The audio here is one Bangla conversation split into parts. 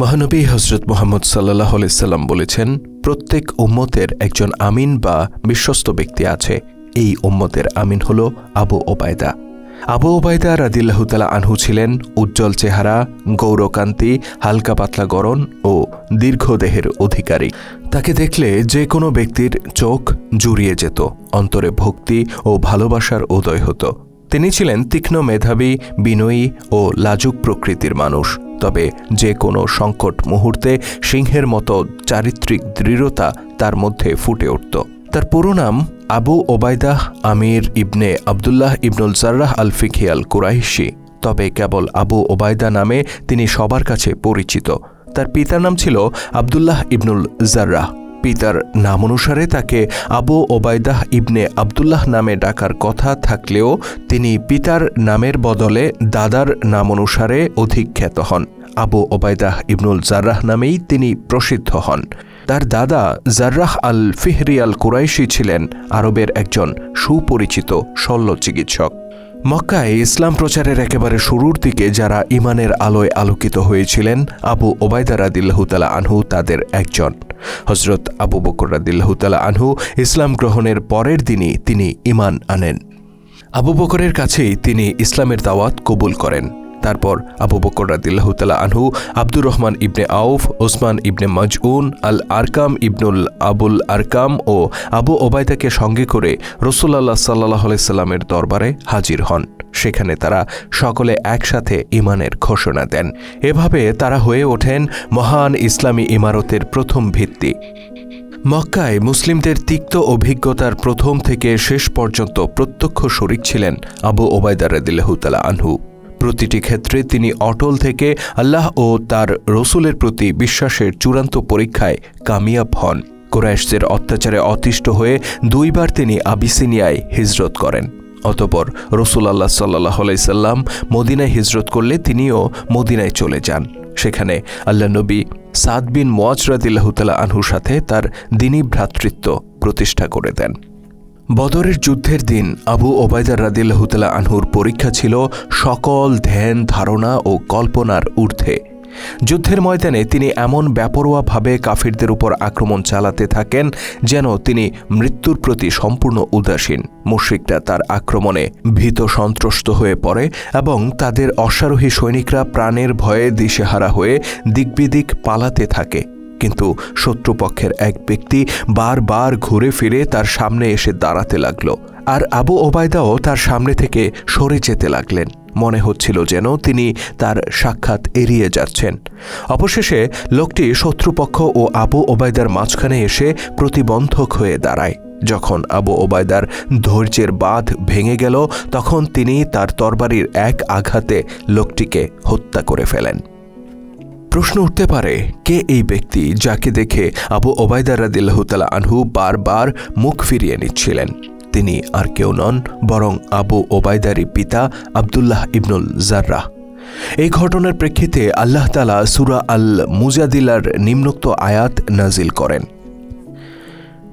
মহানবী হজরত মোহাম্মদ সাল্লাহ সাল্লাম বলেছেন, প্রত্যেক উম্মতের একজন আমিন বা বিশ্বস্ত ব্যক্তি আছে। এই উম্মতের আমিন হল আবু ওবায়দা আবু ওবায়দা রাদিল্লাহতালা আনহু ছিলেন উজ্জ্বল চেহারা, গৌরকান্তি, হালকা পাতলা গরণ ও দীর্ঘদেহের অধিকারী। তাকে দেখলে যে কোনো ব্যক্তির চোখ জুড়িয়ে যেত, অন্তরে ভক্তি ও ভালোবাসার উদয় হতো। তিনি ছিলেন তীক্ষ্ণ মেধাবী, বিনয়ী ও লাজুক প্রকৃতির মানুষ। তবে যে কোনো সংকট মুহূর্তে সিংহের মতো চারিত্রিক দৃঢ়তা তার মধ্যে ফুটে উঠত। তার পুরো নাম আবু ওবায়দাহ আমির ইবনে আবদুল্লাহ ইবনুল জার্রাহ আল ফিখিয়াল কুরাইশি তবে কেবল আবু ওবায়দা নামে তিনি সবার কাছে পরিচিত। তার পিতার নাম ছিল আবদুল্লাহ ইবনুল জার্রাহ। পিতার নাম অনুসারে তাকে আবু ওবায়দাহ ইবনে আবদুল্লাহ নামে ডাকার কথা থাকলেও তিনি পিতার নামের বদলে দাদার নাম অনুসারে অধিক খ্যাত হন। আবু ওবায়দাহ ইবনুল জার্রাহ নামেই তিনি প্রসিদ্ধ হন। তার দাদা জার্রাহ আল ফিহরি আল কুরাইশি ছিলেন আরবের একজন সুপরিচিত শল্য চিকিৎসক মক্কায় ইসলাম প্রচারের একেবারে শুরুর দিকে যারা ইমানের আলোয় আলোকিত হয়েছিলেন, আবু ওবায়দা রাদিল্লাহুতালা আনহু তাদের একজন। হজরত আবু বকর রাদিল্লাহুতালা আনহু ইসলাম গ্রহণের পরের দিনই তিনি ইমান আনেন। আবু বকরের কাছেই তিনি ইসলামের দাওয়াত কবুল করেন। তারপর আবু বকর রাদিল্লাহতালা আনহু, আব্দুর রহমান ইবনে আউফ, ওসমান ইবনে মজউন আল আরকাম ইবনুল আবুল আরকাম ও আবু ওবায়দাকে সঙ্গে করে রসুল্লাহ সাল্লাহ সাল্লামের দরবারে হাজির হন। সেখানে তারা সকলে একসাথে ইমানের ঘোষণা দেন। এভাবে তারা হয়ে ওঠেন মহান ইসলামী ইমারতের প্রথম ভিত্তি। মক্কায় মুসলিমদের তিক্ত অভিজ্ঞতার প্রথম থেকে শেষ পর্যন্ত প্রত্যক্ষ শরিক ছিলেন আবু ওবায়দা রদিল্লাহতালা আনহু। প্রতিটি ক্ষেত্রে তিনি অটল থেকে আল্লাহ ও তার রসুলের প্রতি বিশ্বাসের চূড়ান্ত পরীক্ষায় কামিয়াব হন। কোরাইশদের অত্যাচারে অতিষ্ঠ হয়ে দুইবার তিনি আবিসিনিয়ায় হিজরত করেন। অতপর রসুল আল্লাহ সাল্লাহ সাল্লাম মদিনায় হিজরত করলে তিনিও মদিনায় চলে যান। সেখানে আল্লাহ নবী সাদ বিন মোয়াজরাদিল্লাহতালা আনহুর সাথে তার দিনী ভ্রাতৃত্ব প্রতিষ্ঠা করে দেন। বদরের যুদ্ধের দিন আবু ওবায়দার রাদিল্লাহতালা আনহুর পরীক্ষা ছিল সকল ধ্যান, ধারণা ও কল্পনার ঊর্ধ্বে। যুদ্ধের ময়দানে তিনি এমন ব্যাপরোয়াভাবে কাফিরদের উপর আক্রমণ চালাতে থাকেন যেন তিনি মৃত্যুর প্রতি সম্পূর্ণ উদাসীন। মুশ্রিকরা তার আক্রমণে ভীত সন্ত্রস্ত হয়ে পড়ে এবং তাদের অশ্বারোহী সৈনিকরা প্রাণের ভয়ে দিশেহারা হয়ে দিকবিদিক পালাতে থাকে। কিন্তু শত্রুপক্ষের এক ব্যক্তি বারবার ঘুরে ফিরে তার সামনে এসে দাঁড়াতে লাগল। আর আবু ওবায়দাও তার সামনে থেকে সরে যেতে লাগলেন। মনে হচ্ছিল যেন তিনি তার সাক্ষাৎ এড়িয়ে যাচ্ছেন। অবশেষে লোকটি শত্রুপক্ষ ও আবু ওবায়দার মাঝখানে এসে প্রতিবন্ধক হয়ে দাঁড়ায়। যখন আবু ওবায়দার ধৈর্যের বাঁধ ভেঙে গেল, তখন তিনি তার তরবারির এক আঘাতে লোকটিকে হত্যা করে ফেলেন। প্রশ্ন উঠতে পারে, কে এই ব্যক্তি যাকে দেখে আবু ওবায়দা রাদিল্লাহতালা আনহু বারবার মুখ ফিরিয়ে নিচ্ছিলেন? তিনি আর কেউ নন, বরং আবু ওবায়দারি পিতা আবদুল্লাহ ইবনুল জার্রাহ এই ঘটনার প্রেক্ষিতে আল্লাহ তালা সুরা আল মুজাদিলার নিম্নোক্ত আয়াত নাজিল করেন।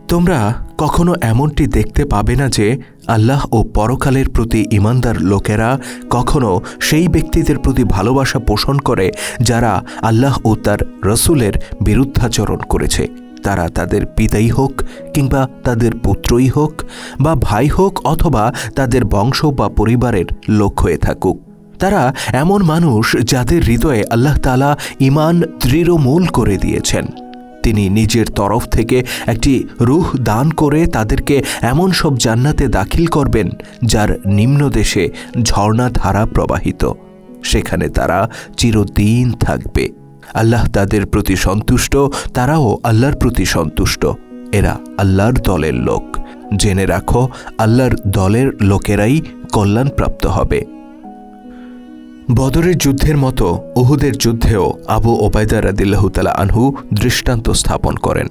তোমরা কখনো এমনটি দেখতে পাবে না যে আল্লাহ ও পরকালের প্রতি ইমানদার লোকেরা কখনো সেই ব্যক্তিদের প্রতি ভালোবাসা পোষণ করে যারা আল্লাহ ও তার রসুলের বিরুদ্ধাচরণ করেছে। তারা তাদের পিতাই হোক কিংবা তাদের পুত্রই হোক বা ভাই হোক অথবা তাদের বংশ বা পরিবারের লোক হয়ে থাকুক। তারা এমন মানুষ যাদের হৃদয়ে আল্লাহ তালা ইমান দৃঢ়মূল করে দিয়েছেন। তিনি নিজের তরফ থেকে একটি রুহ দান করে তাদেরকে এমন সব জান্নাতে দাখিল করবেন, যার নিম্ন দেশে ঝর্ণা ধারা প্রবাহিত। সেখানে তারা চিরদিন থাকবে। আল্লাহ তাদের প্রতি সন্তুষ্ট, তারাও আল্লাহর প্রতি সন্তুষ্ট। এরা আল্লাহর দলের লোক। জেনে রাখো, আল্লাহর দলের লোকেরাই কল্যাণপ্রাপ্ত হবে। বদরের যুদ্ধের মতো উহুদের যুদ্ধেও আবু ওবায়দা রাদিল্লাহতালা আনহু দৃষ্টান্ত স্থাপন করেন।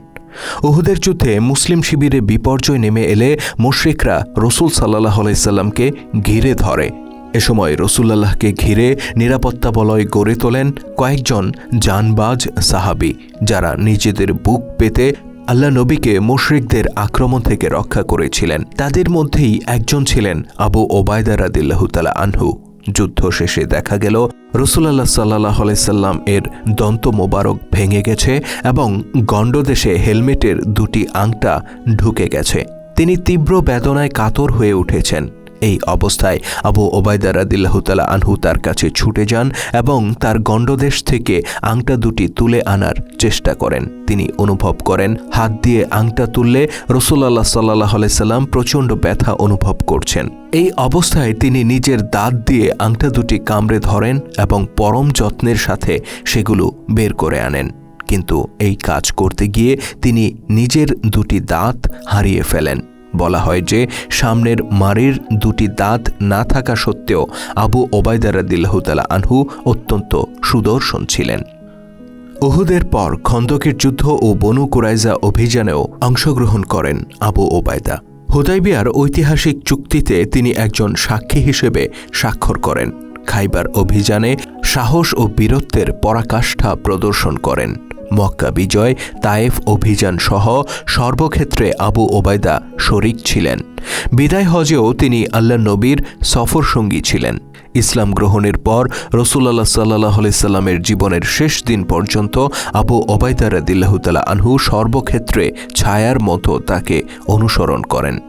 উহুদের যুদ্ধে মুসলিম শিবিরে বিপর্যয় নেমে এলে মুশ্রিকরা রসুল সাল্লাহ আলাইসাল্লামকে ঘিরে ধরে। এ সময় রসুল্লাহকে ঘিরে নিরাপত্তা বলয় গড়ে তোলেন কয়েকজন জানবাজ সাহাবি, যারা নিজেদের বুক পেতে আল্লাহ নবীকে মুশরিকদের আক্রমণ থেকে রক্ষা করেছিলেন। তাদের মধ্যেই একজন ছিলেন আবু ওবায়দা রাদিল্লাহতালা আনহু। যুদ্ধ শেষে দেখা গেল, রসুলাল্লাহ সাল্লাহ আলাইসাল্লাম এর দন্ত মোবারক ভেঙে গেছে এবং গণ্ডদেশে হেলমেটের দুটি আংটা ঢুকে গেছে। তিনি তীব্র বেদনায় কাতর হয়ে উঠেছেন। এই অবস্থায় আবু ওবায়দা রাদিল্লাহতালা আনহু তার কাছে ছুটে যান এবং তার গণ্ডদেশ থেকে আংটা দুটি তুলে আনার চেষ্টা করেন। তিনি অনুভব করেন, হাত দিয়ে আংটা তুললে রসুল্লাহ সাল্লাহ সাল্লাম প্রচণ্ড ব্যথা অনুভব করছেন। এই অবস্থায় তিনি নিজের দাঁত দিয়ে আংটা দুটি কামড়ে ধরেন এবং পরম যত্নের সাথে সেগুলো বের করে আনেন। কিন্তু এই কাজ করতে গিয়ে তিনি নিজের দুটি দাঁত হারিয়ে ফেলেন। বলা হয় যে, সামনের মারির দুটি দাঁত না থাকা সত্ত্বেও আবু ওবায়দারাদিল্লাহতালা আনহু অত্যন্ত সুদর্শন ছিলেন। উহুদের পর খন্দকের যুদ্ধ ও বনু কুরাইজা অভিযানেও অংশগ্রহণ করেন আবু ওবায়দা। হুদাইবিয়ার ঐতিহাসিক চুক্তিতে তিনি একজন সাক্ষী হিসেবে স্বাক্ষর করেন। খাইবার অভিযানে সাহস ও বীরত্বের পরাকাষ্ঠা প্রদর্শন করেন। মক্কা বিজয়, তায়েফ অভিযান সহ সর্বক্ষেত্রে আবু ওবায়দা শরিক ছিলেন। বিদায় হজেও তিনি আল্লাহ নবীর সফর সঙ্গী ছিলেন। ইসলাম গ্রহণের পর রসুল্লাহ সাল্লাহ সাল্লামের জীবনের শেষ দিন পর্যন্ত আবু ওবায়দা রাদিল্লাহতালা আনহু সর্বক্ষেত্রে ছায়ার মতো তাকে অনুসরণ করেন।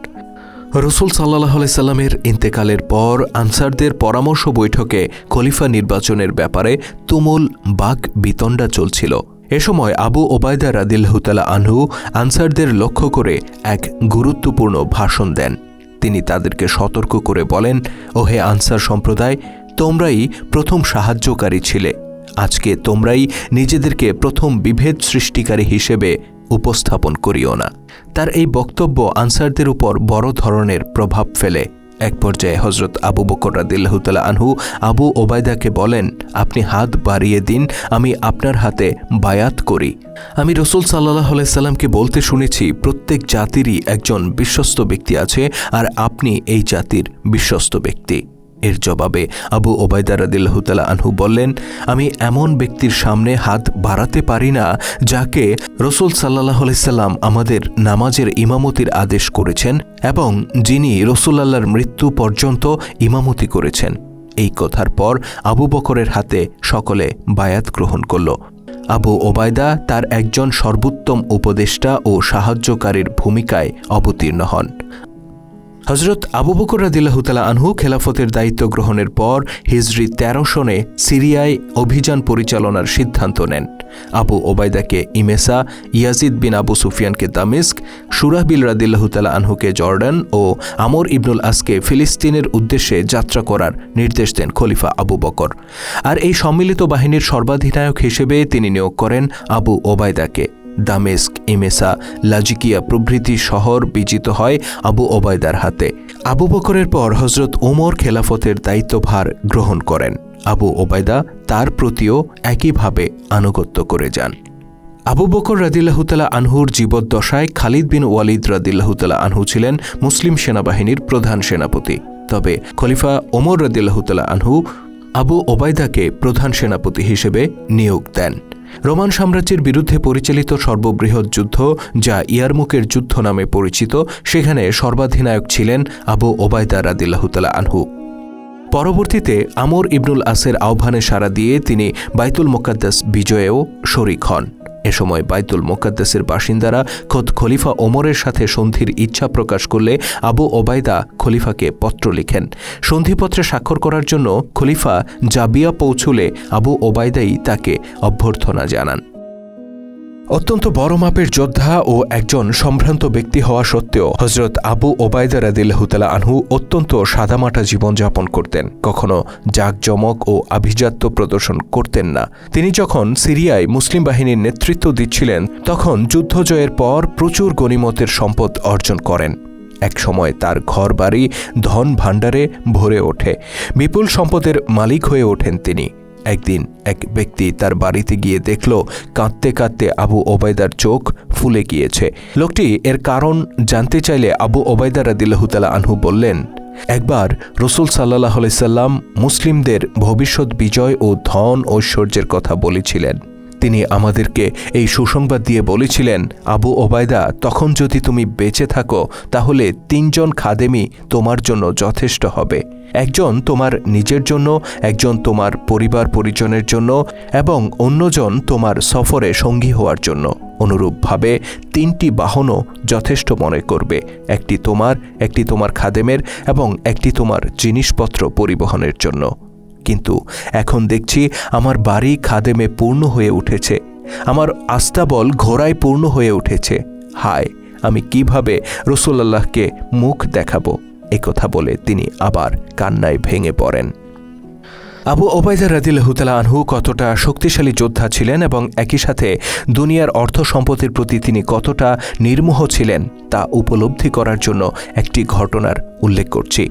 রসুল সাল্লাহ সাল্লামের ইন্তেকালের পর আনসারদের পরামর্শ বৈঠকে খলিফা নির্বাচনের ব্যাপারে তুমুল বাক বিতণ্ডা চলছিল। এ সময় আবু ওবায়দা রাদিল্লাহতালা আনহু আনসারদের লক্ষ্য করে এক গুরুত্বপূর্ণ ভাষণ দেন। তিনি তাদেরকে সতর্ক করে বলেন ও হে আনসার সম্প্রদায়, তোমরাই প্রথম সাহায্যকারী ছিলে। আজকে তোমরাই নিজেদেরকে প্রথম বিভেদ সৃষ্টিকারী হিসেবে উপস্থাপন করিও না। তার এই বক্তব্য আনসারদের উপর বড় ধরনের প্রভাব ফেলে। এক পর্যায়ে হজরত আবু বকর রাদিল্লাহতালা আনহু আবু ওবায়দাকে বলেন, আপনি হাত বাড়িয়ে দিন, আমি আপনার হাতে বায়াত করি। আমি রসুল সাল্লাহ সাল্লামকে বলতে শুনেছি, প্রত্যেক জাতিরই একজন বিশ্বস্ত ব্যক্তি আছে, আর আপনি এই জাতির বিশ্বস্ত ব্যক্তি। এর জবাবে আবু ওবায়দা রাদিল্লাহতালা আনহু বললেন, আমি এমন ব্যক্তির সামনে হাত বাড়াতে পারি না যাকে রসুল সাল্লাহ সাল্লাম আমাদের নামাজের ইমামতির আদেশ করেছেন এবং যিনি রসুল্লাহর মৃত্যু পর্যন্ত ইমামতি করেছেন। এই কথার পর আবু বকরের হাতে সকলে বায়াত গ্রহণ করল। আবু ওবায়দা তার একজন সর্বোত্তম উপদেষ্টা ও সাহায্যকারীর ভূমিকায় অবতীর্ণ হন। হজরত আবু বকর রাদিল্লাহতালা আনহু খেলাফতের দায়িত্ব গ্রহণের পর হিজরি তেরো সনে সিরিয়ায় অভিযান পরিচালনার সিদ্ধান্ত নেন। আবু ওবায়দাকে ইমেসা, ইয়াজিদ বিন আবু সুফিয়ানকে দামিস্ক, সুরাহবিল রাদিল্লাহতালা আনহুকে জর্ডান ও আমর ইবনুল আসকে ফিলিস্তিনের উদ্দেশ্যে যাত্রা করার নির্দেশ দেন খলিফা আবু বকর। আর এই সম্মিলিত বাহিনীর সর্বাধিনায়ক হিসেবে তিনি নিয়োগ করেন আবু ওবায়দাকে। দামেস্ক ইমেসা লাজিকিয়া প্রভৃতি শহর বিজিত হয় আবু ওবায়দার হাতে। আবু বকরের পর হজরত ওমর খেলাফতের দায়িত্বভার গ্রহণ করেন। আবু ওবায়দা তার প্রতিও একইভাবে আনুগত্য করে যান। আবু বকর রাদিল্লাহতালা আনহুর জীবদ্দশায় খালিদ বিন ওয়ালিদ রাদিল্লাহতালা আনহু ছিলেন মুসলিম সেনাবাহিনীর প্রধান সেনাপতি। তবে খলিফা ওমর রাদিল্লাহতালা আনহু আবু ওবায়দাকে প্রধান সেনাপতি হিসেবে নিয়োগ দেন। রোমান সাম্রাজ্যের বিরুদ্ধে পরিচালিত সর্ববৃহৎ যুদ্ধ, যা ইয়ারমুকের যুদ্ধ নামে পরিচিত, সেখানে সর্বাধিনায়ক ছিলেন আবু ওবায়দা রাদিল্লাহতালা আনহু। পরবর্তীতে আমর ইবনুল আসের আহ্বানে সাড়া দিয়ে তিনি বাইতুল মোকাদ্দাস বিজয়েও শরিক হন। এ সময় বাইতুল মোকাদ্দেসের বাসিন্দারা খোদ খলিফা ওমরের সাথে সন্ধির ইচ্ছা প্রকাশ করলে আবু ওবায়দা খলিফাকে পত্র লিখেন। সন্ধিপত্রে স্বাক্ষর করার জন্য খলিফা জাবিয়া পৌঁছুলে আবু ওবায়দাই তাকে অভ্যর্থনা জানান। অত্যন্ত বড় মাপের যোদ্ধা ও একজন সম্ভ্রান্ত ব্যক্তি হওয়া সত্ত্বেও হজরত আবু ওবায়দা রাদিল্লাহতালা আনহু অত্যন্ত সাদামাটা জীবনযাপন করতেন। কখনো জাঁকজমক ও আভিজাত্য প্রদর্শন করতেন না। তিনি যখন সিরিয়ায় মুসলিম বাহিনীর নেতৃত্ব দিচ্ছিলেন, তখন যুদ্ধ জয়ের পর প্রচুর গণিমতের সম্পদ অর্জন করেন। এক সময় তার ঘর বাড়ি ধন ভাণ্ডারে ভরে ওঠে। বিপুল সম্পদের মালিক হয়ে ওঠেন তিনি। একদিন এক ব্যক্তি তার বাড়িতে গিয়ে দেখল, কাঁদতে কাঁদতে আবু ওবায়দার চোখ ফুলে গিয়েছে। লোকটি এর কারণ জানতে চাইলে আবু ওবায়দা রাদিল্লাহতালা আনহু বললেন, একবার রসুল সাল্লাহ সাল্লাম মুসলিমদের ভবিষ্যৎ বিজয় ও ধন ঐশ্বর্যের কথা বলেছিলেন। তিনি আমাদেরকে এই সুসংবাদ দিয়ে বলেছিলেন, আবু ওবায়দা, তখন যদি তুমি বেঁচে থাকো, তাহলে তিনজন খাদেমি তোমার জন্য যথেষ্ট হবে। একজন তোমার নিজের জন্য, একজন তোমার পরিবার পরিজনের জন্য, এবং অন্যজন তোমার সফরে সঙ্গী হওয়ার জন্য। অনুরূপভাবে তিনটি বাহনও যথেষ্ট মনে করবে, একটি তোমার একটি তোমার খাদেমের, এবং একটি তোমার জিনিসপত্র পরিবহনের জন্য। কিন্তু এখন দেখছি আমার বাড়ি খাদেমে পূর্ণ হয়ে উঠেছে। আমার আস্তাবল ঘোড়ায় পূর্ণ হয়ে উঠেছে। হায়, আমি কীভাবে রসুল্লাহকে মুখ দেখাবো? একথা বলে তিনি আবার কান্নায় ভেঙে পড়েন। আবু ওবায়দা রাদিল্লাহতালা আনহু কতটা শক্তিশালী যোদ্ধা ছিলেন এবং একই সাথে দুনিয়ার অর্থ সম্পত্তির প্রতি তিনি কতটা নির্মোহ ছিলেন, তা উপলব্ধি করার জন্য একটি ঘটনার উল্লেখ করছি।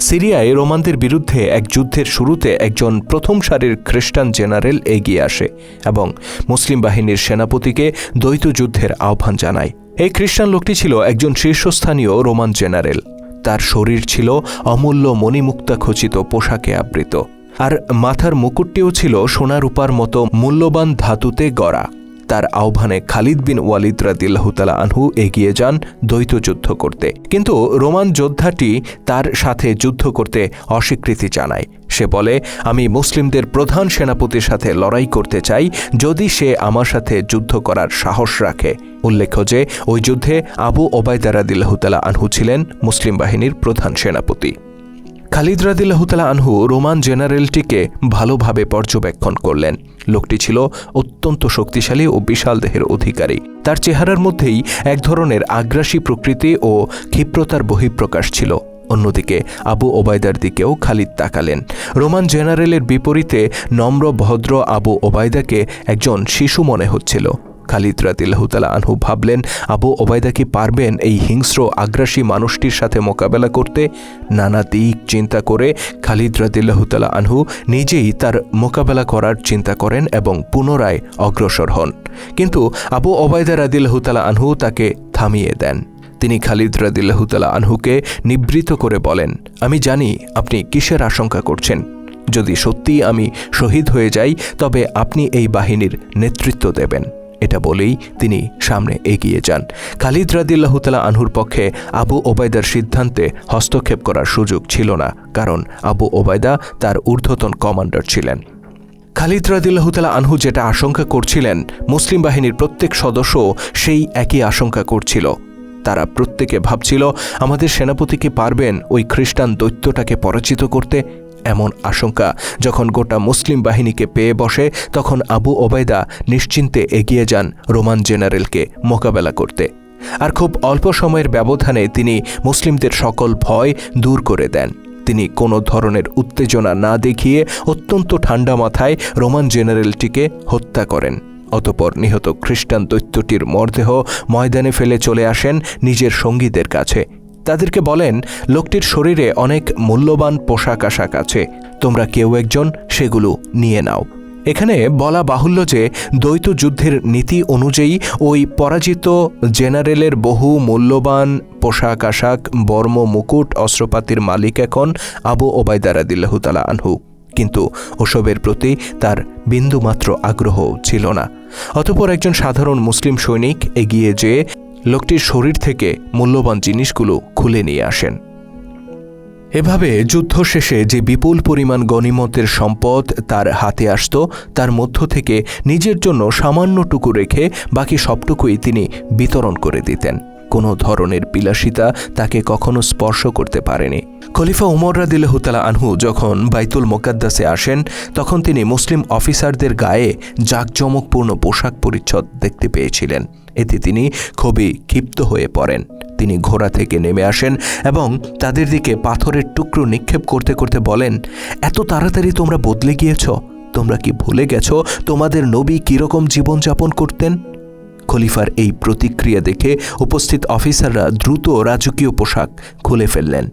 সিরিয়ায় রোমানদের বিরুদ্ধে এক যুদ্ধের শুরুতে একজন প্রথম সারির খ্রিস্টান জেনারেল এগিয়ে আসে এবং মুসলিম বাহিনীর সেনাপতিকে দ্বৈত যুদ্ধের আহ্বান জানায়। এই খ্রিস্টান লোকটি ছিল একজন শীর্ষস্থানীয় রোমান জেনারেল। তার শরীর ছিল অমূল্য মণিমুক্তা খচিত পোশাকে আবৃত। আর মাথার মুকুটটিও ছিল সোনা রূপার মতো মূল্যবান ধাতুতে গড়া। তার আহ্বানে খালিদ বিন ওয়ালিদ রাদিল্লাহতালা আনহু এগিয়ে যান দ্বৈত যুদ্ধ করতে। কিন্তু রোমান যোদ্ধাটি তার সাথে যুদ্ধ করতে অস্বীকৃতি জানায়। সে বলে, আমি মুসলিমদের প্রধান সেনাপতির সাথে লড়াই করতে চাই যদি সে আমার সাথে যুদ্ধ করার সাহস রাখে। উল্লেখ্য যে, ওই যুদ্ধে আবু ওবায়দারাদিল্লাহতালা আনহু ছিলেন মুসলিম বাহিনীর প্রধান সেনাপতি। খালিদ রাদিল্লাহতালা আনহু রোমান জেনারেলটিকে ভালোভাবে পর্যবেক্ষণ করলেন। লোকটি ছিল অত্যন্ত শক্তিশালী ও বিশাল দেহের অধিকারী। তার চেহারার মধ্যেই এক ধরনের আগ্রাসী প্রকৃতি ও ক্ষিপ্রতার বহিঃপ্রকাশ ছিল। অন্যদিকে আবু ওবায়দার দিকেও খালিদ তাকালেন। রোমান জেনারেলের বিপরীতে নম্র, ভদ্র আবু ওবায়দাকে একজন শিশু মনে হচ্ছিল। খালিদ রাতিল্লাহতালা আনহু ভাবলেন, আবু ওবায়দা কি পারবেন এই হিংস্র, আগ্রাসী মানুষটির সাথে মোকাবেলা করতে? নানা দিক চিন্তা করে খালিদ রাতিল্লাহতালা আনহু নিজেই তার মোকাবেলা করার চিন্তা করেন এবং পুনরায় অগ্রসর হন। কিন্তু আবু ওবায়দা রাদিল্লাহতালা আনহু তাকে থামিয়ে দেন। তিনি খালিদ রাদিল্লাহতালা আনহুকে নিবৃত করে বলেন, আমি জানি আপনি কিসের আশঙ্কা করছেন। যদি সত্যিই আমি শহীদ হয়ে যাই, তবে আপনি এই বাহিনীর নেতৃত্ব দেবেন। এটা বলেই তিনি সামনে এগিয়ে যান। খালিদ রাদিল্লাহতালা আনহুর পক্ষে আবু ওবায়দার সিদ্ধান্তে হস্তক্ষেপ করার সুযোগ ছিল না, কারণ আবু ওবায়দা তার ঊর্ধ্বতন কমান্ডার ছিলেন। খালিদ রাদিল্লাহতালা আনহু যেটা আশঙ্কা করছিলেন, মুসলিম বাহিনীর প্রত্যেক সদস্য সেই একই আশঙ্কা করছিল। তারা প্রত্যেকে ভাবছিল, আমাদের সেনাপতি কি পারবেন ওই খ্রিস্টান দৈত্যটাকে পরাজিত করতে এমন আশঙ্কা। যখন গোটা মুসলিম বাহিনীকে পেয়ে বসে, তখন আবু ওবায়দা নিশ্চিন্তে এগিয়ে যান রোমান জেনারেলকে মোকাবেলা করতে। আর খুব অল্প সময়ের ব্যবধানে তিনি মুসলিমদের সকল ভয় দূর করে দেন। তিনি কোনো ধরনের উত্তেজনা না দেখিয়ে অত্যন্ত ঠান্ডা মাথায় রোমান জেনারেলটিকে হত্যা করেন। অতপর নিহত খ্রিস্টান দৈত্যটির মরদেহ ময়দানে ফেলে চলে আসেন নিজের সঙ্গীদের কাছে। তাদেরকে বলেন, লোকটির শরীরে অনেক মূল্যবান পোশাক আশাক আছে। তোমরা কেউ একজন সেগুলো নিয়ে নাও। এখানে বলা বাহুল্য যে দ্বৈত যুদ্ধের নীতি অনুযায়ী ওই পরাজিত জেনারেলের বহু মূল্যবান পোশাক আশাক, বর্ম, মুকুট, অস্ত্রপাতির মালিক এখন আবু ওবায়দারা দিল্লাহুতালা আনহু। কিন্তু ওসবের প্রতি তার বিন্দুমাত্র আগ্রহ ছিল না। অতপর একজন সাধারণ মুসলিম সৈনিক এগিয়ে যেয়ে লোকটির শরীর থেকে মূল্যবান জিনিসগুলো খুলে নিয়ে আসেন। এভাবে যুদ্ধ শেষে যে বিপুল পরিমাণ গণিমতের সম্পদ তার হাতে আসত, তার মধ্য থেকে নিজের জন্য সামান্যটুকু রেখে বাকি সবটুকুই তিনি বিতরণ করে দিতেন। কোনো ধরনের বিলাসিতা তাকে কখনো স্পর্শ করতে পারেনি। খলিফা উমর রাদিল্লাহতালা আনহু যখন বাইতুল মোকাদ্দাসে আসেন, তখন তিনি মুসলিম অফিসারদের গায়ে জাঁকজমকপূর্ণ পোশাক পরিচ্ছদ দেখতে পেয়েছিলেন। এতে তিনি খুবই ক্ষিপ্ত হয়ে পড়েন। তিনি ঘোড়া থেকে নেমে আসেন এবং তাদের দিকে পাথরের টুকরো নিক্ষেপ করতে করতে বলেন, এত তাড়াতাড়ি তোমরা বদলে গিয়েছ? তোমরা কি ভুলে গেছ তোমাদের নবী কীরকম জীবনযাপন করতেন? খলিফার এই প্রতিক্রিয়া দেখে উপস্থিত অফিসাররা দ্রুত রাজকীয় পোশাক খুলে ফেললেন।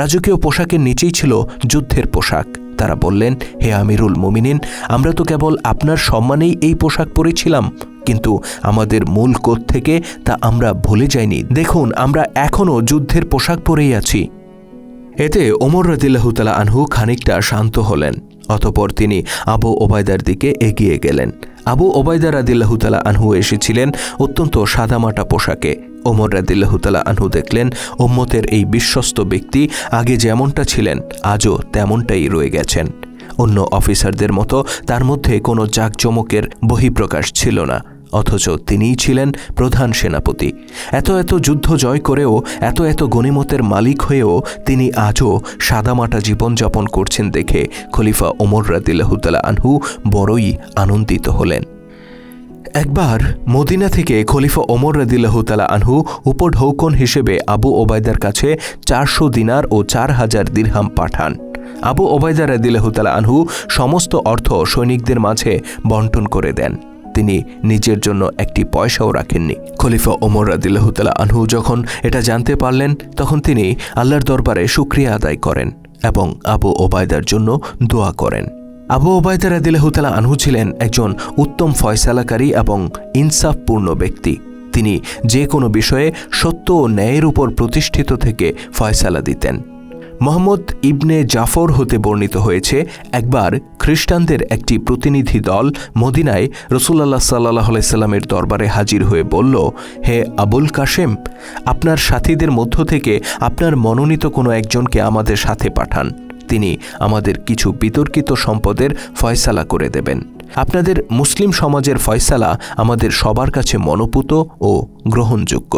রাজকীয় পোশাকের নিচেই ছিল যুদ্ধের পোশাক। তারা বললেন, হে আমিরুল মুমিনিন, আমরা তো কেবল আপনার সম্মানেই এই পোশাক পরেছিলাম, কিন্তু আমাদের মূল কোদ থেকে তা আমরা ভুলে যাইনি। দেখুন, আমরা এখনও যুদ্ধের পোশাক পরেই আছি এতে ওমর রদিল্লাহতালা আনহু খানিকটা শান্ত হলেন। অতপর তিনি আবু ওবায়দার দিকে এগিয়ে গেলেন। আবু ওবায়দা রাদিল্লাহুতালা আনহু এসেছিলেন অত্যন্ত সাদামাটা পোশাকে। ওমর রাদিল্লাহুতালা আনহু দেখলেন ওম্মতের এই বিশ্বস্ত ব্যক্তি আগে যেমনটা ছিলেন, আজও তেমনটাই রয়ে গেছেন। অন্য অফিসারদের মতো তার মধ্যে কোনো জাঁকজমকের বহিঃপ্রকাশ ছিল না। অথচ তিনিই ছিলেন প্রধান সেনাপতি। এত এত যুদ্ধ জয় করেও, এত এত গণিমতের মালিক হয়েও তিনি আজও সাদামাটা জীবনযাপন করছেন দেখে খলিফা ওমর রাদিল্লাহুতালা আনহু বড়ই আনন্দিত হলেন। একবার মদিনা থেকে খলিফা ওমর রাদিল্লাহুতালা আনহু উপঢৌকন হিসেবে আবু ওবায়দার কাছে চারশো দিনার ও চার হাজার দিরহাম পাঠান। আবু ওবায়দা রাদিল্লাহুতালা আনহু সমস্ত অর্থ সৈনিকদের মাঝে বন্টন করে দেন। তিনি নিজের জন্য একটি পয়সাও রাখেননি। খলিফা ওমর রাদিল্লাহুতালা আনহু যখন এটা জানতে পারলেন, তখন তিনি আল্লাহর দরবারে সুক্রিয়া আদায় করেন এবং আবু ওবায়দার জন্য দোয়া করেন। আবু ওবায়দা রাদিল্লাহুতালা আনহু ছিলেন একজন উত্তম ফয়সালাকারী এবং ইনসাফপূর্ণ ব্যক্তি। তিনি যে কোনো বিষয়ে সত্য ও ন্যায়ের উপর প্রতিষ্ঠিত থেকে ফয়সালা দিতেন। মোহাম্মদ ইবনে জাফর হতে বর্ণিত হয়েছে, একবার খ্রিস্টানদের একটি প্রতিনিধি দল মদিনায় রসুল্লাহ সাল্লাহ সাল্লামের দরবারে হাজির হয়ে বলল, হে আবুল কাশেম, আপনার সাথীদের মধ্য থেকে আপনার মনোনীত কোনো একজনকে আমাদের সাথে পাঠান। তিনি আমাদের কিছু বিতর্কিত সম্পদের ফয়সালা করে দেবেন। আপনাদের মুসলিম সমাজের ফয়সালা আমাদের সবার কাছে মনোপুত ও গ্রহণযোগ্য।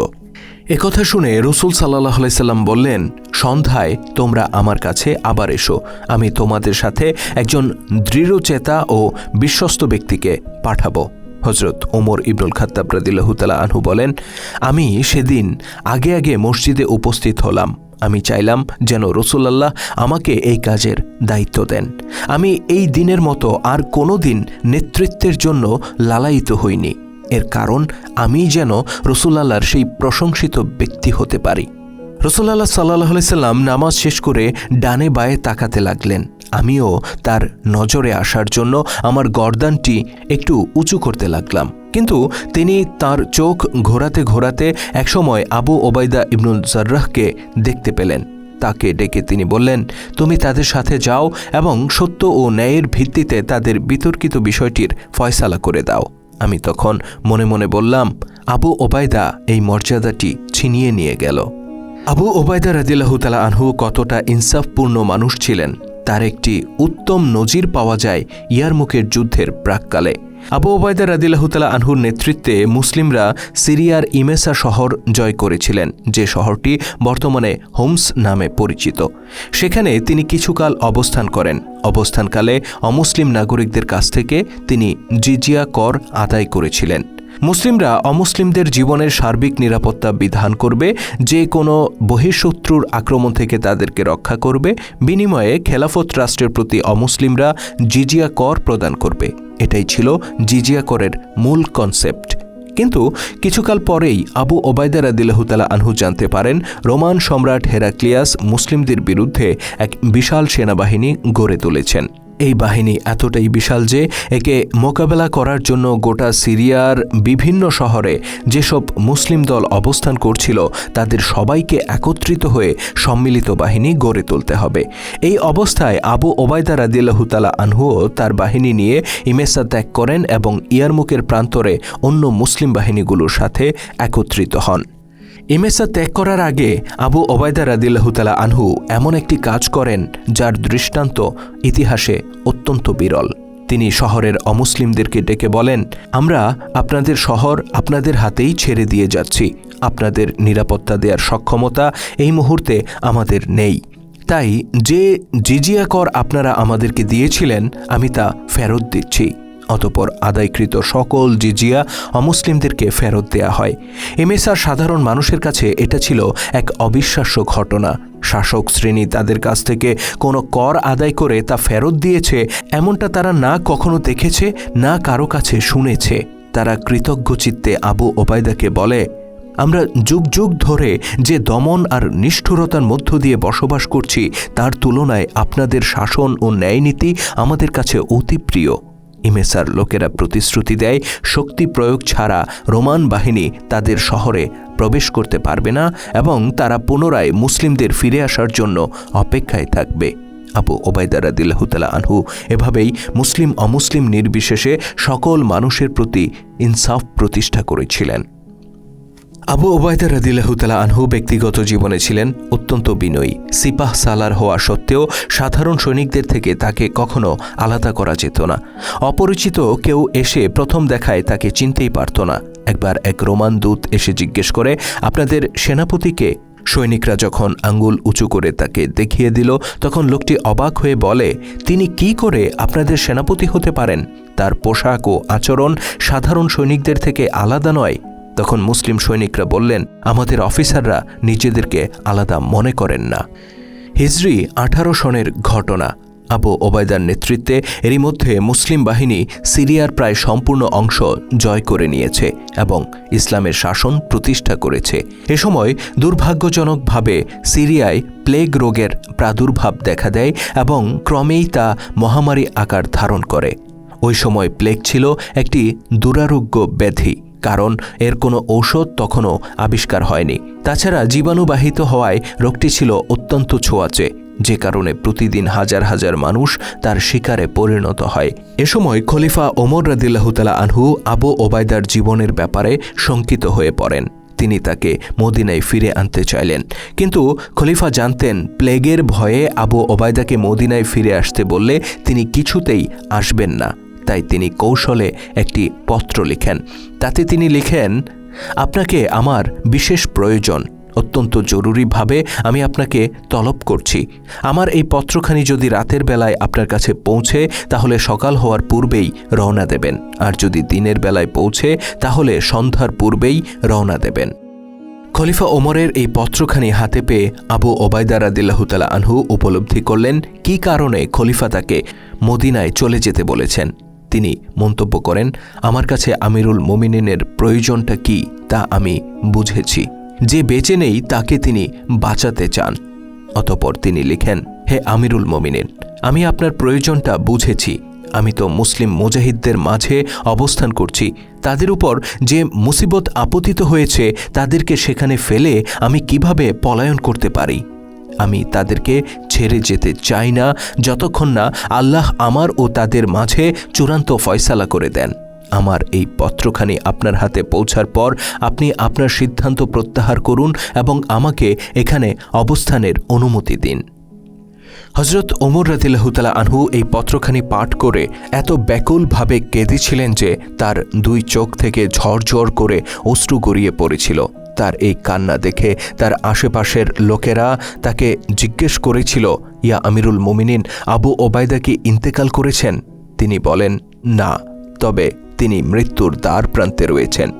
একথা শুনে রসুল সাল্লাহ আলাইসাল্লাম বললেন, সন্ধ্যায় তোমরা আমার কাছে আবার এসো। আমি তোমাদের সাথে একজন দৃঢ়চেতা ও বিশ্বস্ত ব্যক্তিকে পাঠাবো। হজরত ওমর ইবনুল খাত্তাব রাদিল্লাহুতালা আনহু বলেন, আমি সেদিন আগে আগে মসজিদে উপস্থিত হলাম। আমি চাইলাম যেন রসুলাল্লাহ আমাকে এই কাজের দায়িত্ব দেন। আমি এই দিনের মতো আর কোনো দিন নেতৃত্বের জন্য লালায়িত হইনি। এর কারণ আমি যেন রসুল্লাহর সেই প্রশংসিত ব্যক্তি হতে পারি। রসুল্লাহ সাল্লাহ সাল্লাম নামাজ শেষ করে ডানে বায়ে তাকাতে লাগলেন। আমিও তার নজরে আসার জন্য আমার গর্দানটি একটু উঁচু করতে লাগলাম। কিন্তু তিনি তার চোখ ঘোরাতে ঘোরাতে একসময় আবু ওবায়দা ইবনুল জার্রাহকে দেখতে পেলেন। তাকে ডেকে তিনি বললেন, তুমি তাদের সাথে যাও এবং সত্য ও ন্যায়ের ভিত্তিতে তাদের বিতর্কিত বিষয়টির ফয়সালা করে দাও। আমি তখন মনে মনে বললাম, আবু ওবায়দা এই মর্যাদাটি ছিনিয়ে নিয়ে গেল। আবু ওবায়দা রাজিল্লাহতালা আনহু কতটা ইনসাফপূর্ণ মানুষ ছিলেন, তার একটি উত্তম নজির পাওয়া যায় ইয়ারমুখের যুদ্ধের প্রাককালে। আবু ওবায়দা রাদিল্লাহতালা আনহুর নেতৃত্বে মুসলিমরা সিরিয়ার ইমেসা শহর জয় করেছিলেন, যে শহরটি বর্তমানে হোমস নামে পরিচিত। সেখানে তিনি কিছুকাল অবস্থান করেন। অবস্থানকালে অমুসলিম নাগরিকদের কাছ থেকে তিনি জিজিয়া কর আদায় করেছিলেন। মুসলিমরা অমুসলিমদের জীবনের সার্বিক নিরাপত্তা বিধান করবে, যে কোনো বহিঃশত্রুর আক্রমণ থেকে তাদেরকে রক্ষা করবে, বিনিময়ে খেলাফত রাষ্ট্রের প্রতি অমুসলিমরা জিজিয়া কর প্রদান করবে। এটাই ছিল জিজিয়া করের মূল কনসেপ্ট। কিন্তু কিছুকাল পরেই আবু ওবায়দা রাদিল্লাহুতালা আনহু জানতে পারেন, রোমান সম্রাট হেরাক্লিয়াস মুসলিমদের বিরুদ্ধে এক বিশাল সেনাবাহিনী গড়ে তুলেছেন। এই বাহিনী এতটাই বিশাল যে একে মোকাবেলা করার জন্য গোটা সিরিয়ার বিভিন্ন শহরে যেসব মুসলিম দল অবস্থান করছিল, তাদের সবাইকে একত্রিত হয়ে সম্মিলিত বাহিনী গড়ে তুলতে হবে। এই অবস্থায় আবু ওবায়দা রাদিল্লাহুতালা আনহুও তার বাহিনী নিয়ে ইমেসা ত্যাগ করেন এবং ইয়ারমুকের প্রান্তরে অন্য মুসলিম বাহিনীগুলোর সাথে একত্রিত হন। ইমেসা ত্যাগ করার আগে আবু ওবায়দা রাদিল্লাহুতালা আনহু এমন একটি কাজ করেন যার দৃষ্টান্ত ইতিহাসে অত্যন্ত বিরল। তিনি শহরের অমুসলিমদেরকে ডেকে বলেন, আমরা আপনাদের শহর আপনাদের হাতেই ছেড়ে দিয়ে যাচ্ছি। আপনাদের নিরাপত্তা দেওয়ার সক্ষমতা এই মুহূর্তে আমাদের নেই। তাই যে জিজিয়া কর আপনারা আমাদেরকে দিয়েছিলেন, আমি তা ফেরত দিচ্ছি। অতপর আদায়কৃত সকল জিজিয়া অমুসলিমদেরকে ফেরত দেয়া হয়। এমএসআর সাধারণ মানুষের কাছে এটা ছিল এক অবিশ্বাস্য ঘটনা। শাসক শ্রেণি তাদের কাছ থেকে কোনো কর আদায় করে তা ফেরত দিয়েছে, এমনটা তারা না কখনো দেখেছে, না কারও কাছে শুনেছে। তারা কৃতজ্ঞ চিত্তে আবু ওবায়দাকে বলে, আমরা যুগ যুগ ধরে যে দমন আর নিষ্ঠুরতার মধ্য দিয়ে বসবাস করছি, তার তুলনায় আপনাদের শাসন ও ন্যায়নীতি আমাদের কাছে অতি প্রিয়। ইমেসার লোকেরা প্রতিশ্রুতি দেয়, শক্তি প্রয়োগ ছাড়া রোমান বাহিনী তাদের শহরে প্রবেশ করতে পারবে না এবং তারা পুনরায় মুসলিমদের ফিরে আসার জন্য অপেক্ষায় থাকবে। আবু ওবায়দা রাদিল্লাহতালা আনহু এভাবেই মুসলিম অমুসলিম নির্বিশেষে সকল মানুষের প্রতি ইনসাফ প্রতিষ্ঠা করেছিলেন। আবু ওবায়দা রাদিল্লাহতালা আনহু ব্যক্তিগত জীবনে ছিলেন অত্যন্ত বিনয়ী। সিপাহ সালার হওয়া সত্ত্বেও সাধারণ সৈনিকদের থেকে তাকে কখনো আলাদা করা যেত না। অপরিচিত কেউ এসে প্রথম দেখায় তাকে চিনতেই পারত না। একবার এক রোমান দূত এসে জিজ্ঞেস করে, আপনাদের সেনাপতিকে সৈনিকরা যখন আঙ্গুল উঁচু করে তাকে দেখিয়ে দিল, তখন লোকটি অবাক হয়ে বলে, তিনি কি করে আপনাদের সেনাপতি হতে পারেন? তার পোশাক ও আচরণ সাধারণ সৈনিকদের থেকে আলাদা নয়। তখন মুসলিম সৈনিকরা বললেন, আমাদের অফিসাররা নিজেদেরকে আলাদা মনে করেন না। হিজরি আঠারো সনের ঘটনা। আবু ওবায়দার নেতৃত্বে এরই মধ্যে মুসলিম বাহিনী সিরিয়ার প্রায় সম্পূর্ণ অংশ জয় করে নিয়েছে এবং ইসলামের শাসন প্রতিষ্ঠা করেছে। এ সময় দুর্ভাগ্যজনকভাবে সিরিয়ায় প্লেগ রোগের প্রাদুর্ভাব দেখা দেয় এবং ক্রমেই তা মহামারী আকার ধারণ করে। ওই সময় প্লেগ ছিল একটি দুরারোগ্য ব্যাধি। কারণ এর কোনো ঔষধ তখনও আবিষ্কার হয়নি। তাছাড়া জীবাণুবাহিত হওয়ায় রোগটি ছিল অত্যন্ত ছোঁয়াচে, যে কারণে প্রতিদিন হাজার হাজার মানুষ তার শিকারে পরিণত হয়। এ সময় খলিফা ওমর রাদিল্লাহতালা আনহু আবু ওবায়দার জীবনের ব্যাপারে শঙ্কিত হয়ে পড়েন। তিনি তাকে মদিনায় ফিরে আনতে চাইলেন। কিন্তু খলিফা জানতেন, প্লেগের ভয়ে আবু ওবায়দাকে মদিনায় ফিরে আসতে বললে তিনি কিছুতেই আসবেন না। তাই তিনি কৌশলে একটি পত্র লিখেন। তাতে তিনি লিখেন, আপনাকে আমার বিশেষ প্রয়োজন। অত্যন্ত জরুরিভাবে আমি আপনাকে তলব করছি। আমার এই পত্রখানি যদি রাতের বেলায় আপনার কাছে পৌঁছে, তাহলে সকাল হওয়ার পূর্বেই রওনা দেবেন। আর যদি দিনের বেলায় পৌঁছে, তাহলে সন্ধ্যার পূর্বেই রওনা দেবেন। খলিফা ওমরের এই পত্রখানি হাতে পেয়ে আবু ওবায়দা রাদিল্লাহতালা আনহু উপলব্ধি করলেন, কি কারণে খলিফা তাকে মদিনায় চলে যেতে বলেছেন? তিনি মন্তব্য করেন, আমার কাছে আমিরুল মোমিনিনের প্রয়োজনটা কি তা আমি বুঝেছি। যে বেঁচে নেই তাকে তিনি বাঁচাতে চান। অতপর তিনি লিখেন, হে আমিরুল মোমিনিন, আমি আপনার প্রয়োজনটা বুঝেছি। আমি তো মুসলিম মুজাহিদদের মাঝে অবস্থান করছি। তাদের উপর যে মুসিবত আপতিত হয়েছে তাদেরকে সেখানে ফেলে আমি কীভাবে পলায়ন করতে পারি? আমি তাদেরকে ছেড়ে যেতে চাই না, যতক্ষণ না আল্লাহ আমার ও তাদের মাঝে চূড়ান্ত ফয়সালা করে দেন। আমার এই পত্রখানি আপনার হাতে পৌঁছার পর আপনি আপনার সিদ্ধান্ত প্রত্যাহার করুন এবং আমাকে এখানে অবস্থানের অনুমতি দিন। হজরত ওমর রাদিল্লাহতালা আনহু এই পত্রখানি পাঠ করে এত ব্যাকুলভাবে কেঁদেছিলেন যে তার দুই চোখ থেকে ঝরঝর করে অশ্রু গড়িয়ে পড়েছিল। তার এই কান্না দেখে তার আশেপাশের লোকেরা তাকে জিজ্ঞেস করেছিল, ইয়া আমিরুল মোমিনিন, আবু ওবায়দা কি ইন্তেকাল করেছেন? তিনি বলেন, না, তবে তিনি মৃত্যুর দ্বার প্রান্তে রয়েছেন।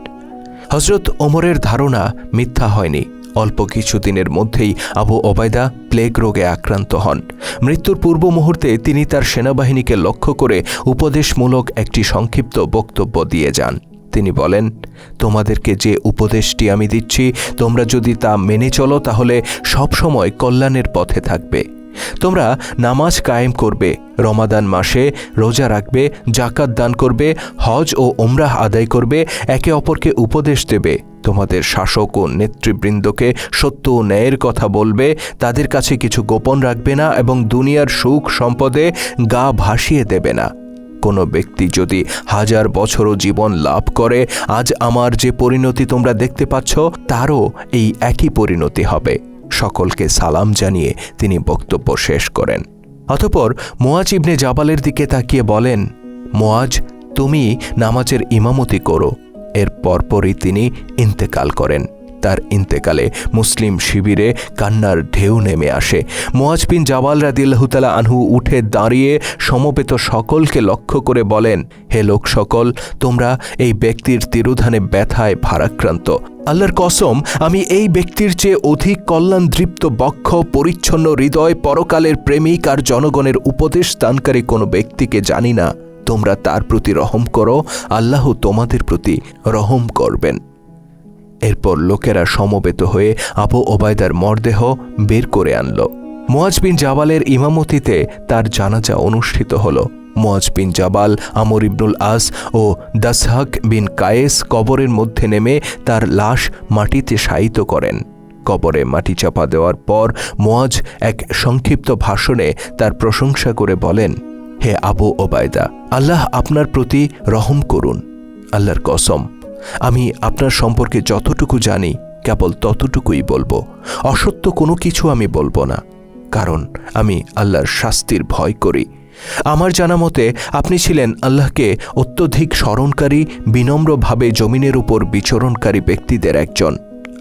হজরত ওমরের ধারণা মিথ্যা হয়নি। অল্প কিছুদিনের মধ্যেই আবু ওবায়দা প্লেগ রোগে আক্রান্ত হন। মৃত্যুর পূর্ব মুহূর্তে তিনি তার সেনাবাহিনীকে লক্ষ্য করে উপদেশমূলক একটি সংক্ষিপ্ত বক্তব্য দিয়ে যান। তিনি বলেন, তোমাদেরকে যে উপদেশটি আমি দিচ্ছি, তোমরা যদি তা মেনে চলো, তাহলে সবসময় কল্যাণের পথে থাকবে। তোমরা নামাজ কায়েম করবে, রমাদান মাসে রোজা রাখবে জাকাত দান করবে, হজ ও ওমরাহ আদায় করবে, একে অপরকে উপদেশ দেবে। তোমাদের শাসক ও নেতৃবৃন্দকে সত্য ও ন্যায়ের কথা বলবে, তাদের কাছে কিছু গোপন রাখবে না এবং দুনিয়ার সুখ সম্পদে গা ভাসিয়ে দেবে না। কোনো ব্যক্তি যদি হাজার বছরও জীবন লাভ করে, আজ আমার যে পরিণতি তোমরা দেখতে পাচ্ছ, তারও এই একই পরিণতি হবে। সকলকে সালাম জানিয়ে তিনি বক্তব্য শেষ করেন। অতপর মোয়াজ ইবনে জাবালের দিকে তাকিয়ে বলেন, মোয়াজ, তুমি নামাজের ইমামতি করো। এর পরপরই তিনি ইন্তেকাল করেন। তার ইন্তেকালে মুসলিম শিবিরে কান্নার ঢেউ নেমে আসে। মোয়াজ বিন জাওয়াল রাদিল্লাহতালা আনহু উঠে দাঁড়িয়ে সমবেত সকলকে লক্ষ্য করে বলেন, হে লোক সকল, তোমরা এই ব্যক্তির তিরোধানে ব্যথায় ভারাক্রান্ত। আল্লাহর কসম, আমি এই ব্যক্তির চেয়ে অধিক কল্যাণদৃপ্ত, বক্ষ, পরিচ্ছন্ন, হৃদয় পরকালের প্রেমিক আর জনগণের উপদেশ দানকারী কোনো ব্যক্তিকে জানি না। তোমরা তার প্রতি রহম করো, আল্লাহ তোমাদের প্রতি রহম করবেন। এরপর লোকেরা সমবেত হয়ে আবু ওবায়দার মরদেহ বের করে আনল। মোয়াজ বিন জাবালের ইমামতিতে তার জানাজা অনুষ্ঠিত হল। মোয়াজ বিন জাবাল, আমর ইবনুল আস ও দাসহাক বিন কায়েস কবরের মধ্যে নেমে তার লাশ মাটিতে শায়িত করেন। কবরে মাটি চাপা দেওয়ার পর মোয়াজ এক সংক্ষিপ্ত ভাষণে তার প্রশংসা করে বলেন, হে আবু ওবায়দা, আল্লাহ আপনার প্রতি রহম করুন। আল্লাহর কসম আমি আপনার সম্পর্কে যতটুকু জানি, কেবল ততটুকুই বলব। অসত্য কোনো কিছু আমি বলব না, কারণ আমি আল্লাহর শাস্তির ভয় করি। আমার জানা মতে, আপনি ছিলেন আল্লাহকে অত্যধিক স্মরণকারী, বিনম্রভাবে জমিনের উপর বিচরণকারী ব্যক্তিদের একজন।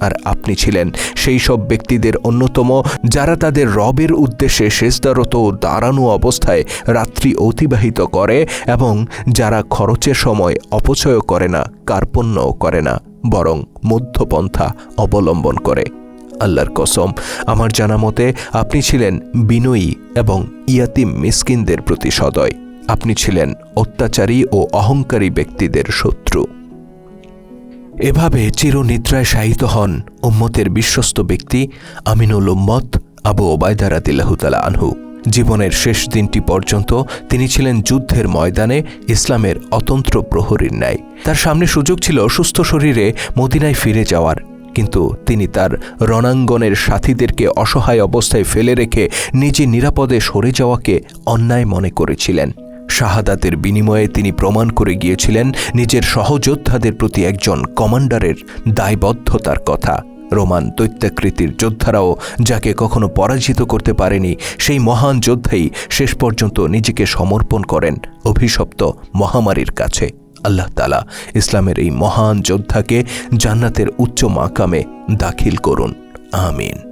আর আপনি ছিলেন। সেই সব ব্যক্তিদের অন্যতম, যারা তাদের রবের উদ্দেশ্যে শেষদারত দাঁড়ানো অবস্থায় রাত্রি অতিবাহিত করে এবং যারা খরচের সময় অপচয় করে না, কার্পণ্যও করে না, বরং মধ্যপন্থা অবলম্বন করে। আল্লাহর কসম, আমার জানা মতে আপনি ছিলেন বিনয়ী এবং ইয়াতিম মিসকিনদের প্রতি সদয়। আপনি ছিলেন অত্যাচারী ও অহংকারী ব্যক্তিদের শত্রু। এভাবে চিরনিদ্রায় শায়িত হন উম্মতের বিশ্বস্ত ব্যক্তি আমিনুল উম্মত আবু ওবায়দা রাদিল্লাহুতালা আনহু। জীবনের শেষ দিনটি পর্যন্ত তিনি ছিলেন যুদ্ধের ময়দানে ইসলামের অতন্ত্র প্রহরীর ন্যায়। তার সামনে সুযোগ ছিল সুস্থ শরীরে মদিনায় ফিরে যাওয়ার। কিন্তু তিনি তার রণাঙ্গনের সাথীদেরকে অসহায় অবস্থায় ফেলে রেখে নিজে নিরাপদে সরে যাওয়াকে অন্যায় মনে করেছিলেন। শাহাদাতের বিনিময়ে তিনি প্রমাণ করে গিয়েছিলেন নিজের সহযোদ্ধাদের প্রতি একজন কমান্ডারের দায়বদ্ধতার কথা। রোমান দৈত্যাকৃতির যোদ্ধারাও যাকে কখনো পরাজিত করতে পারেনি, সেই মহান যোদ্ধাই শেষ পর্যন্ত নিজেকে সমর্পণ করেন অভিশপ্ত মহামারীর কাছে। আল্লাহ তালা ইসলামের এই মহান যোদ্ধাকে জান্নাতের উচ্চ মাকামে দাখিল করুন। আমিন।